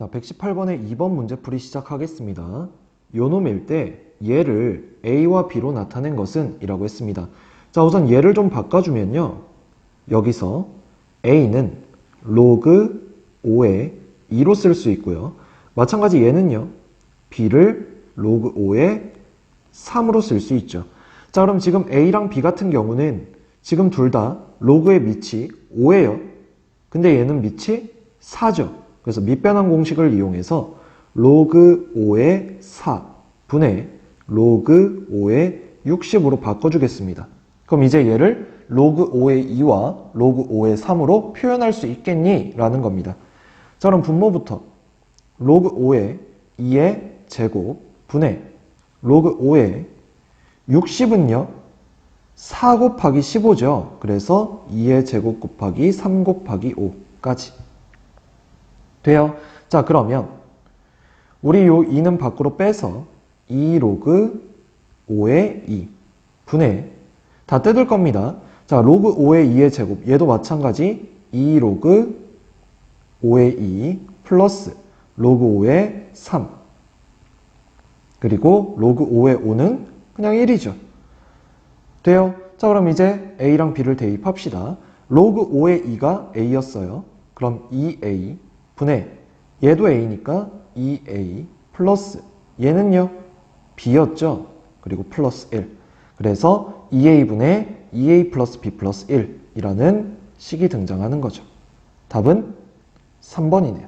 자, 118번의 2번 문제풀이 시작하겠습니다. 요놈일 때 얘를 A와 B로 나타낸 것은 이라고 했습니다. 자, 우선 얘를 좀 바꿔주면요. 여기서 A는 로그 5의 2로 쓸 수 있고요. 마찬가지 얘는요. B를 로그 5의 3으로 쓸 수 있죠. 자, 그럼 지금 A랑 B 같은 경우는 지금 둘 다 로그의 밑이 5예요. 근데 얘는 밑이 4죠. 그래서 밑변환 공식을 이용해서 로그 5의 4 분의 로그 5의 60으로 바꿔주겠습니다. 그럼 이제 얘를 로그 5의 2와 로그 5의 3으로 표현할 수 있겠니? 라는 겁니다. 자, 그럼 분모부터 로그 5의 2의 제곱 분의 로그 5의 60은요, 4 곱하기 15죠. 그래서 2의 제곱 곱하기 3 곱하기 5까지. 돼요? 자, 그러면 우리 요 2는 밖으로 빼서 2 로그 5의 2 분의 다 뜯을 겁니다. 자, 로그 5의 2의 제곱 얘도 마찬가지 2 로그 5의 2 플러스 로그 5의 3 그리고 로그 5의 5는 그냥 1이죠. 돼요? 자, 그럼 이제 A랑 B를 대입합시다. 로그 5의 2가 A였어요. 그럼 2A 분의 얘도 A니까 2A 플러스 얘는요 B였죠. 그리고 플러스 1. 그래서 2A분의 2A 플러스 B 플러스 1이라는 식이 등장하는 거죠. 답은 3번이네요.